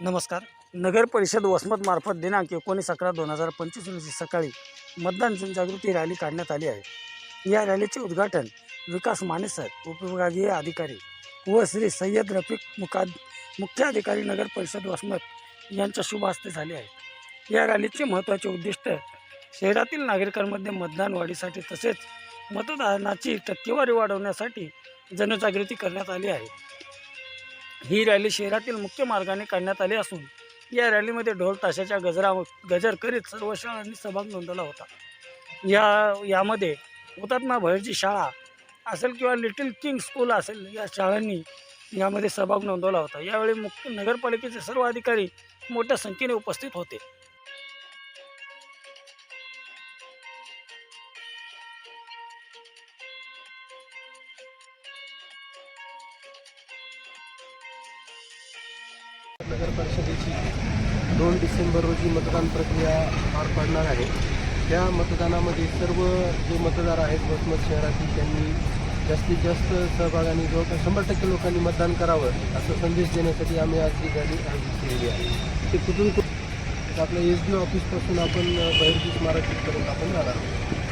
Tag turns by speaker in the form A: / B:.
A: नमस्कार. नगर परिषद वसमतमार्फत दिनांक एकोणीस अकरा दोन हजार पंचवीस रोजी सकाळी मतदान जनजागृती रॅली काढण्यात आली आहे. या रॅलीचे उद्घाटन विकास मानेसर उपविभागीय अधिकारी व श्री सय्यद रफिक मुकाद मुख्य अधिकारी नगर परिषद वसमत यांच्या शुभ हस्ते झाले आहे. या रॅलीचे महत्त्वाचे उद्दिष्ट शहरातील नागरिकांमध्ये मतदान वाढीसाठी तसेच मतदानाची टक्केवारी वाढवण्यासाठी जनजागृती करण्यात आली आहे. ही रॅली शहरातील मुख्य मार्गाने काढण्यात आली असून या रॅलीमध्ये ढोल ताशाच्या गजरा गजर करीत सर्व शाळांनी सहभाग नोंदवला होता. या यामध्ये हुतात्मा भैरची शाळा असेल किंवा लिटिल किंग स्कूल असेल या शाळांनी यामध्ये सहभाग नोंदवला होता. यावेळी मुख्य नगरपालिकेचे सर्व अधिकारी मोठ्या संख्येने उपस्थित होते.
B: नगर परिषदेची दोन डिसेंबर रोजी मतदान प्रक्रिया पार पडणार आहे. त्या मतदानामध्ये सर्व जे मतदार आहेत वसमत शहरातील त्यांनी जास्तीत जास्त सहभागाने जवळपास शंभर टक्के लोकांनी मतदान करावं असा संदेश देण्यासाठी आम्ही आज ही गाडी आयोजित केलेली आहे. ते कुठून कुठून आपल्या एस डी ऑफिसपासून आपण बहिर्जी स्मारक करून आपण जाणार आहोत.